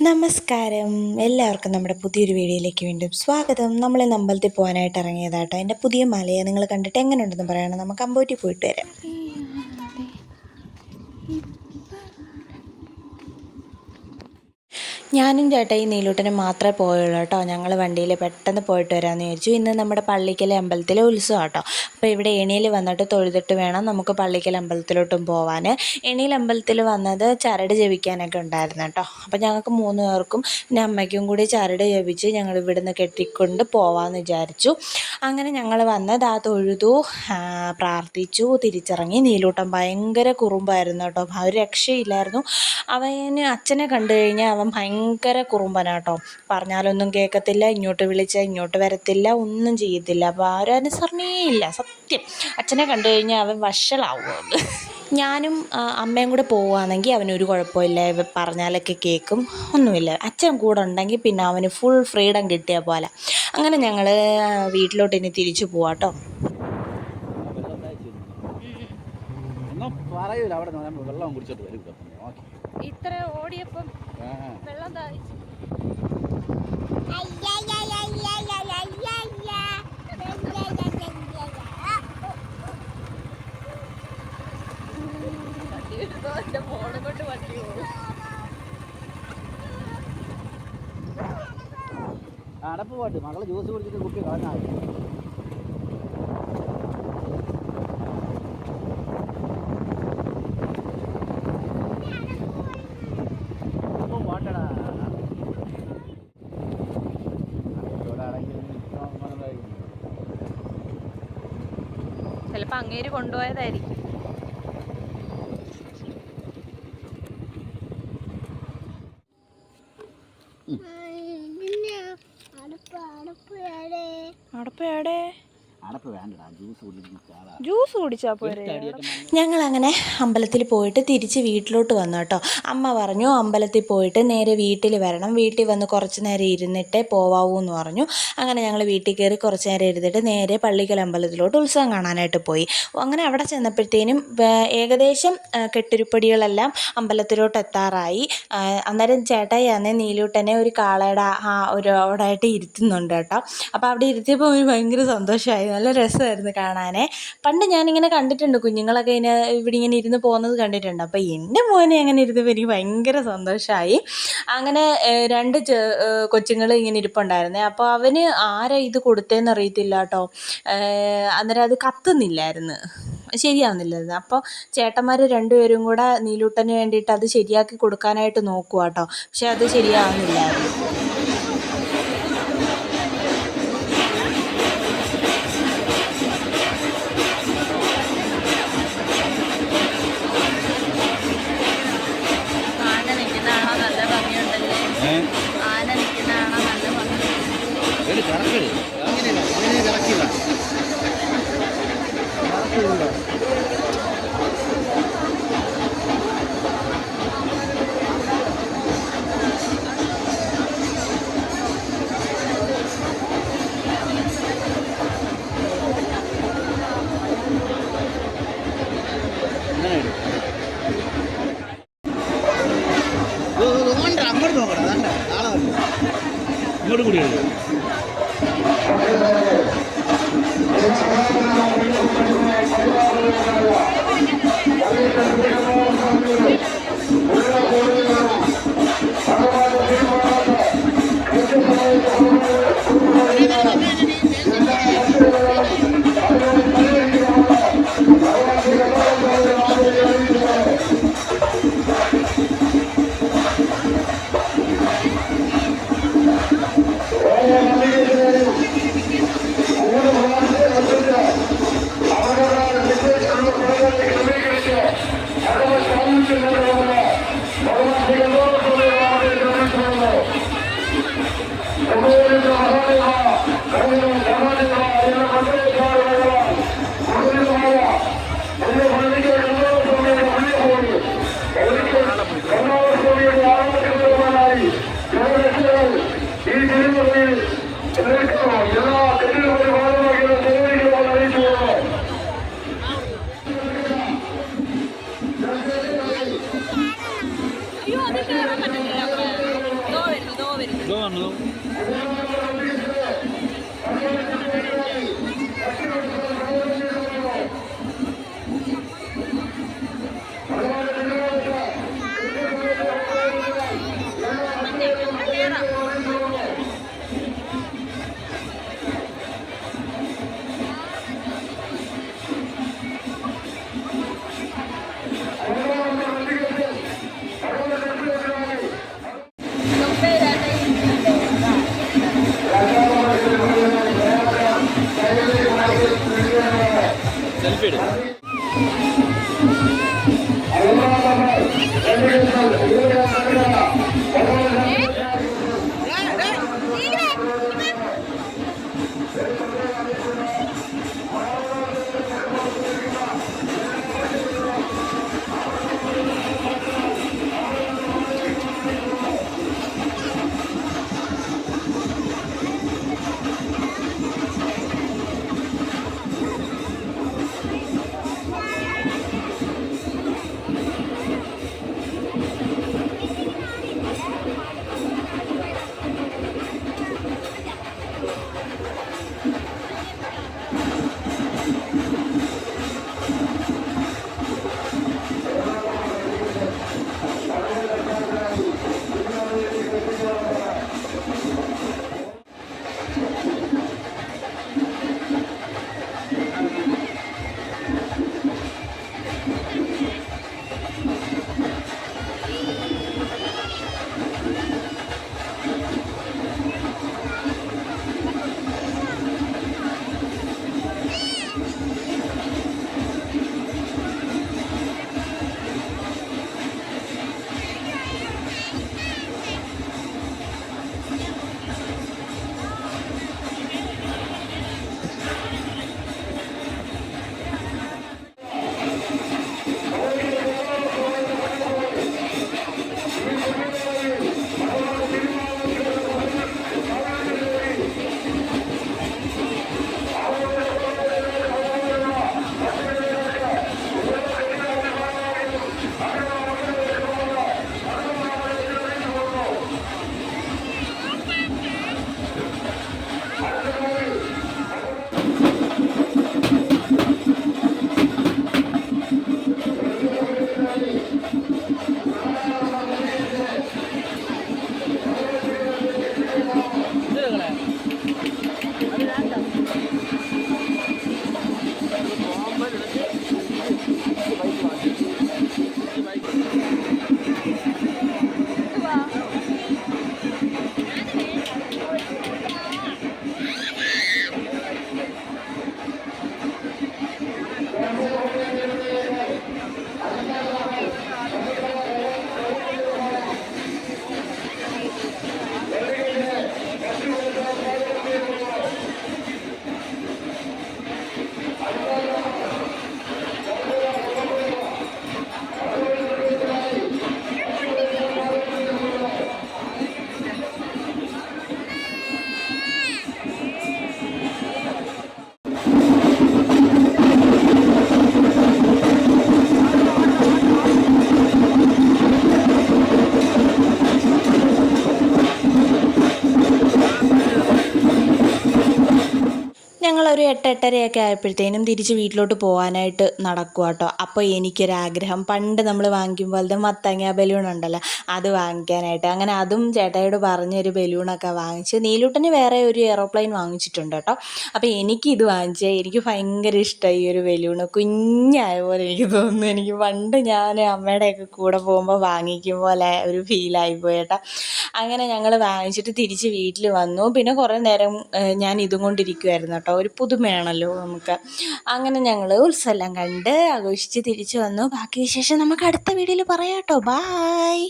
നമസ്കാരം. എല്ലാവർക്കും നമ്മുടെ പുതിയൊരു വീഡിയോയിലേക്ക് വീണ്ടും സ്വാഗതം. നമ്മൾ ഇന്ന് അമ്പലത്തിൽ പോകാനായിട്ട് ഇറങ്ങിയതാട്ടോ. എന്റെ പുതിയ മലയെ നിങ്ങൾ കണ്ടിട്ട് എങ്ങനെയുണ്ടെന്ന് പറയണം. നമുക്ക് അമ്പൂറ്റി പോയിട്ട് വരാം. ഞാനും ചേട്ടായി നീലൂട്ടനും മാത്രമേ പോയുള്ളൂ കേട്ടോ. ഞങ്ങൾ വണ്ടിയിൽ പെട്ടെന്ന് പോയിട്ട് വരാമെന്ന് വിചാരിച്ചു. ഇന്ന് നമ്മുടെ പള്ളിക്കലെ അമ്പലത്തിലെ ഉത്സവം കേട്ടോ. അപ്പോൾ ഇവിടെ എണിയിൽ വന്നിട്ട് തൊഴുതിട്ട് വേണം നമുക്ക് പള്ളിക്കൽ അമ്പലത്തിലോട്ടും പോവാൻ എണിയിൽ അമ്പലത്തിൽ വന്നത് ചരട് ജപിക്കാനൊക്കെ ഉണ്ടായിരുന്നു കേട്ടോ. അപ്പോൾ ഞങ്ങൾക്ക് മൂന്ന് പേർക്കും എന്റെ അമ്മയ്ക്കും കൂടി ചരട് ജപിച്ച് ഞങ്ങൾ ഇവിടുന്ന് കെട്ടിക്കൊണ്ട് പോവാമെന്ന് വിചാരിച്ചു. അങ്ങനെ ഞങ്ങൾ വന്നത് ആ തൊഴുതു പ്രാർത്ഥിച്ചു തിരിച്ചിറങ്ങി. നീലൂട്ടൻ ഭയങ്കര കുറുമ്പായിരുന്നു കേട്ടോ. ഒരു രക്ഷയില്ലായിരുന്നു. അവന് അച്ഛനെ കണ്ടു കഴിഞ്ഞാൽ അവൻ ഭയങ്കര കുറുമ്പനാട്ടോ. പറഞ്ഞാലൊന്നും കേൾക്കത്തില്ല ഇങ്ങോട്ട് വിളിച്ചാൽ ഇങ്ങോട്ട് വരത്തില്ല ഒന്നും ചെയ്യത്തില്ല. അപ്പോൾ ആ ഒരു അനുസരണേ ഇല്ല സത്യം. അച്ഛനെ കണ്ടു കഴിഞ്ഞാൽ അവൻ വഷളാവും ഞാനും അമ്മയും കൂടെ പോവുകയാണെങ്കിൽ അവനൊരു കുഴപ്പമില്ല. പറഞ്ഞാലൊക്കെ കേൾക്കും ഒന്നുമില്ല. അച്ഛൻ കൂടെ ഉണ്ടെങ്കിൽ പിന്നെ അവന് ഫുൾ ഫ്രീഡം കിട്ടിയ പോലെ. അങ്ങനെ ഞങ്ങൾ വീട്ടിലോട്ട് ഇനി തിരിച്ചു പോവാട്ടോ ഒന്നും പറയൂല അവിടെ നമ്മൾ വെള്ളം കുടിച്ചിട്ട് വരും ഓക്കേ. ഇത്ര ഓടിയപ്പം വെള്ളം ദാഹിച്ചു. എന്റെ ഫോണും കൊണ്ട് വണ്ടി പോകും അടപ്പ് പോട്ട് മകൾ ജ്യൂസ് കുടിച്ചിട്ട് കുട്ടി കളഞ്ഞാൽ ചിലപ്പോ അങ്ങേര് കൊണ്ടുപോയതായിരിക്കും. അടപ്പ് എവിടെ? ജ്യൂസ് കുടിച്ചാൽ പോരെ? ഞങ്ങളങ്ങനെ അമ്പലത്തിൽ പോയിട്ട് തിരിച്ച് വീട്ടിലോട്ട് വന്നു കേട്ടോ. അമ്മ പറഞ്ഞു അമ്പലത്തിൽ പോയിട്ട് നേരെ വീട്ടിൽ വരണം. വീട്ടിൽ വന്ന് കുറച്ച് നേരം ഇരുന്നിട്ടേ പോവാവൂ എന്ന് പറഞ്ഞു. അങ്ങനെ ഞങ്ങൾ വീട്ടിൽ കയറി കുറച്ച് നേരം ഇരുന്നിട്ട് നേരെ പള്ളിക്കൽ അമ്പലത്തിലോട്ട് ഉത്സവം കാണാനായിട്ട് പോയി. അങ്ങനെ അവിടെ ചെന്നപ്പോഴത്തേനും ഏകദേശം കെട്ടുരുപ്പടികളെല്ലാം അമ്പലത്തിലോട്ട് എത്താറായി. അന്നേരം ചേട്ടായി അന്നേ നീലൂട്ടനെ ഒരു കാളയുടെ ആ ഒരു അവിടെ ആയിട്ട് ഇരുത്തുന്നുണ്ട് കേട്ടോ. അപ്പോൾ അവിടെ ഇരുത്തിയപ്പോൾ ഭയങ്കര സന്തോഷമായി. നല്ല രസമായിരുന്നു കാണാനേ. പണ്ട് ഞാനിങ്ങനെ കണ്ടിട്ടുണ്ട് കുഞ്ഞുങ്ങളൊക്കെ ഇങ്ങനെ ഇവിടെ ഇങ്ങനെ ഇരുന്ന് പോകുന്നത് കണ്ടിട്ടുണ്ട്. അപ്പോൾ എന്റെ മോനെ അങ്ങനെ ഇരുന്നപ്പോൾ എനിക്ക് ഭയങ്കര സന്തോഷമായി അങ്ങനെ രണ്ട് കൊച്ചുങ്ങൾ ഇങ്ങനെ ഇരിപ്പുണ്ടായിരുന്നേ. അപ്പോൾ അവന് ആരാ ഇത് കൊടുത്തതെന്ന് അറിയത്തില്ല കേട്ടോ. അന്നേരം അത് കത്തുന്നില്ലായിരുന്നു. ശരിയാവുന്നില്ലായിരുന്നു. അപ്പോൾ ചേട്ടന്മാർ രണ്ടുപേരും കൂടെ നീലൂട്ടന് വേണ്ടിയിട്ട് അത് ശരിയാക്കി കൊടുക്കാനായിട്ട് നോക്കുക കേട്ടോ. പക്ഷെ അത് ശരിയാവുന്നില്ലായിരുന്നു. അയ്യോ അത് Amen. సెల్ఫీడు. എട്ട് എട്ടരയൊക്കെ ആയപ്പോഴത്തേനും തിരിച്ച് വീട്ടിലോട്ട് പോകാനായിട്ട് നടക്കുക കേട്ടോ അപ്പോൾ എനിക്കൊരാഗ്രഹം. പണ്ട് നമ്മൾ വാങ്ങിക്കുമ്പോഴത്തെ മത്തങ്ങ ബലൂൺ ഉണ്ടല്ലോ അത് വാങ്ങിക്കാനായിട്ട്. അങ്ങനെ അതും ചേട്ടായോട് പറഞ്ഞൊരു ബലൂണൊക്കെ വാങ്ങിച്ച് നീലൂട്ടന് വേറെ ഒരു എയറോപ്ലെയിൻ വാങ്ങിച്ചിട്ടുണ്ട് കേട്ടോ അപ്പോൾ എനിക്ക് ഇത് വാങ്ങിച്ചേ. എനിക്ക് ഭയങ്കര ഇഷ്ടമായി ഈ ഒരു ബലൂണ് കുഞ്ഞായ പോലെ എനിക്ക് തോന്നുന്നു. എനിക്ക് പണ്ട് ഞാൻ അമ്മയുടെയൊക്കെ കൂടെ പോകുമ്പോൾ വാങ്ങിക്കും പോലെ ഒരു ഫീലായി പോയേട്ടാ അങ്ങനെ ഞങ്ങൾ വാങ്ങിച്ചിട്ട് തിരിച്ച് വീട്ടിൽ വന്നു. പിന്നെ കുറേ നേരം ഞാൻ ഇതും കൊണ്ടിരിക്കുമായിരുന്നു കേട്ടോ ഒരു പുതുമയാണല്ലോ നമുക്ക്. അങ്ങനെ ഞങ്ങൾ ഉത്സവം കണ്ട് ആഘോഷിച്ച് തിരിച്ചു വന്നു. ബാക്കി വിശേഷം നമുക്ക് അടുത്ത വീഡിയോയിൽ പറയാം കേട്ടോ ബായ്